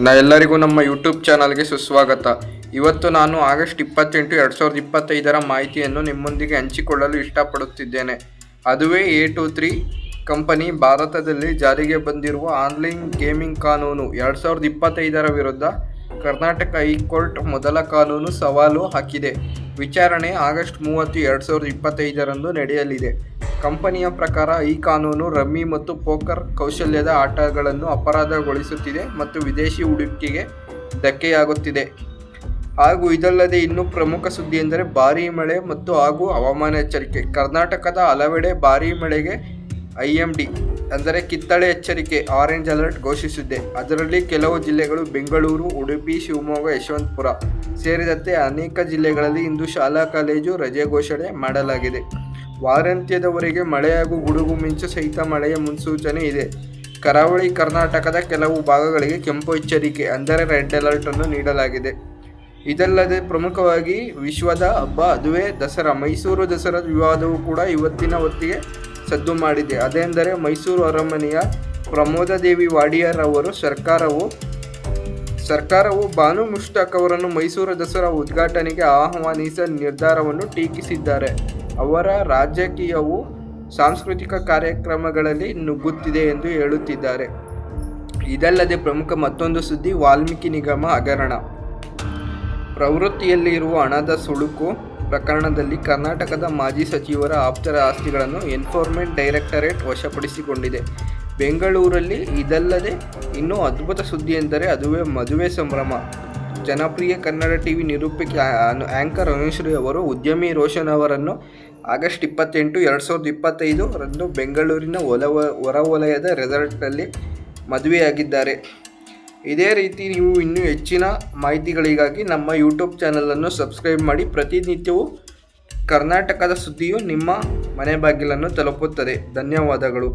ನಾ ಎಲ್ಲರಿಗೂ ನಮ್ಮ ಯೂಟ್ಯೂಬ್ ಚಾನಲ್ಗೆ ಸುಸ್ವಾಗತ. ಇವತ್ತು ನಾನು ಆಗಸ್ಟ್ ಇಪ್ಪತ್ತೆಂಟು, ಎರಡು ಸಾವಿರದ ಇಪ್ಪತ್ತೈದರ ಮಾಹಿತಿಯನ್ನು ನಿಮ್ಮೊಂದಿಗೆ ಹಂಚಿಕೊಳ್ಳಲು ಇಷ್ಟಪಡುತ್ತಿದ್ದೇನೆ. ಅದುವೇ ಎ ಟು ತ್ರೀ ಕಂಪನಿ ಭಾರತದಲ್ಲಿ ಜಾರಿಗೆ ಬಂದಿರುವ ಆನ್ಲೈನ್ ಗೇಮಿಂಗ್ ಕಾನೂನು. ಎರಡು ಸಾವಿರದ ಇಪ್ಪತ್ತೈದರ ವಿರುದ್ಧ ಕರ್ನಾಟಕ ಹೈಕೋರ್ಟ್ ಮೊದಲ ಕಾನೂನು ಸವಾಲು ಹಾಕಿದೆ. ವಿಚಾರಣೆ ಆಗಸ್ಟ್ ಮೂವತ್ತು, ಎರಡು ಸಾವಿರದ ಇಪ್ಪತ್ತೈದರಂದು ನಡೆಯಲಿದೆ. ಕಂಪನಿಯ ಪ್ರಕಾರ ಈ ಕಾನೂನು ರಮ್ಮಿ ಮತ್ತು ಪೋಕರ್ ಕೌಶಲ್ಯದ ಆಟಗಳನ್ನು ಅಪರಾಧಗೊಳಿಸುತ್ತಿದೆ ಮತ್ತು ವಿದೇಶಿ ಹೂಡಿಕೆಗೆ ಧಕ್ಕೆಯಾಗುತ್ತಿದೆ. ಹಾಗೂ ಇದಲ್ಲದೆ ಇನ್ನೂ ಪ್ರಮುಖ ಸುದ್ದಿ ಎಂದರೆ ಭಾರೀ ಮಳೆ ಮತ್ತು ಹಾಗೂ ಹವಾಮಾನ ಎಚ್ಚರಿಕೆ. ಕರ್ನಾಟಕದ ಹಲವೆಡೆ ಭಾರೀ ಮಳೆಗೆ ಐ ಅಂದರೆ ಕಿತ್ತಳೆ ಎಚ್ಚರಿಕೆ ಆರೆಂಜ್ ಅಲರ್ಟ್ ಘೋಷಿಸಿದೆ ಅದರಲ್ಲಿ ಕೆಲವು ಜಿಲ್ಲೆಗಳು ಬೆಂಗಳೂರು, ಉಡುಪಿ, ಶಿವಮೊಗ್ಗ, ಯಶವಂತಪುರ ಸೇರಿದಂತೆ ಅನೇಕ ಜಿಲ್ಲೆಗಳಲ್ಲಿ ಇಂದು ಶಾಲಾ ಕಾಲೇಜು ರಜೆ ಘೋಷಣೆ ಮಾಡಲಾಗಿದೆ. ವಾರಾಂತ್ಯದವರೆಗೆ ಮಳೆ ಹಾಗೂ ಗುಡುಗು ಮಿಂಚು ಸಹಿತ ಮಳೆಯ ಮುನ್ಸೂಚನೆ ಇದೆ. ಕರಾವಳಿ ಕರ್ನಾಟಕದ ಕೆಲವು ಭಾಗಗಳಿಗೆ ಕೆಂಪು ಎಚ್ಚರಿಕೆ ಅಂದರೆ ರೆಡ್ ಅಲರ್ಟ್ ಅನ್ನು ನೀಡಲಾಗಿದೆ. ಇದಲ್ಲದೆ ಪ್ರಮುಖವಾಗಿ ವಿಶ್ವದ ಹಬ್ಬ, ಅದುವೇ ದಸರಾ. ಮೈಸೂರು ದಸರಾ ವಿವಾದವು ಕೂಡ ಇವತ್ತಿನ ಹೊತ್ತಿಗೆ ಸದ್ದು ಮಾಡಿದೆ. ಅದೆಂದರೆ ಮೈಸೂರು ಅರಮನೆಯ ಪ್ರಮೋದದೇವಿ ವಾಡಿಯರ್ ಅವರು ಸರ್ಕಾರವು ಸರ್ಕಾರವು ಬಾನು ಮುಷ್ತಾಕ್ ಅವರನ್ನು ಮೈಸೂರು ದಸರಾ ಉದ್ಘಾಟನೆಗೆ ಆಹ್ವಾನಿಸಿದ ನಿರ್ಧಾರವನ್ನು ಟೀಕಿಸಿದ್ದಾರೆ. ಅವರ ರಾಜಕೀಯವು ಸಾಂಸ್ಕೃತಿಕ ಕಾರ್ಯಕ್ರಮಗಳಲ್ಲಿ ನುಗ್ಗುತ್ತಿದೆ ಎಂದು ಹೇಳುತ್ತಿದ್ದಾರೆ. ಇದಲ್ಲದೆ ಪ್ರಮುಖ ಮತ್ತೊಂದು ಸುದ್ದಿ ವಾಲ್ಮೀಕಿ ನಿಗಮ ಹಗರಣ. ಪ್ರವೃತ್ತಿಯಲ್ಲಿರುವ ಹಣದ ಸುಳುಕು ಪ್ರಕರಣದಲ್ಲಿ ಕರ್ನಾಟಕದ ಮಾಜಿ ಸಚಿವರ ಆಪ್ತರ ಆಸ್ತಿಗಳನ್ನು ಎನ್ಫೋರ್ಮೆಂಟ್ ಡೈರೆಕ್ಟರೇಟ್ ವಶಪಡಿಸಿಕೊಂಡಿದೆ. ಬೆಂಗಳೂರಲ್ಲಿ ಇದಲ್ಲದೆ ಇನ್ನೂ ಅದ್ಭುತ ಸುದ್ದಿ ಎಂದರೆ ಅದುವೇ ಮದುವೆ ಸಂಭ್ರಮ. ಜನಪ್ರಿಯ ಕನ್ನಡ ಟಿವಿ ನಿರೂಪಕಿ ಆ್ಯಂಕರ್ ಅನುಶ್ರೀ ಅವರು ಉದ್ಯಮಿ ರೋಷನ್ ಅವರನ್ನು ಆಗಸ್ಟ್ ಇಪ್ಪತ್ತೆಂಟು, ಎರಡು ಸಾವಿರದ ಇಪ್ಪತ್ತೈದು ರಂದು ಬೆಂಗಳೂರಿನ ಒಲವ, ಹೊರವಲಯದ ರೆಸಾರ್ಟ್ನಲ್ಲಿ ಮದುವೆಯಾಗಿದ್ದಾರೆ. ಇದೇ ರೀತಿ ನೀವು ಇನ್ನೂ ಹೆಚ್ಚಿನ ಮಾಹಿತಿಗಳಿಗಾಗಿ ನಮ್ಮ ಯೂಟ್ಯೂಬ್ ಚಾನಲನ್ನು ಸಬ್ಸ್ಕ್ರೈಬ್ ಮಾಡಿ. ಪ್ರತಿನಿತ್ಯವೂ ಕರ್ನಾಟಕದ ಸುದ್ದಿಯು ನಿಮ್ಮ ಮನೆ ಬಾಗಿಲನ್ನು ತಲುಪುತ್ತದೆ. ಧನ್ಯವಾದಗಳು.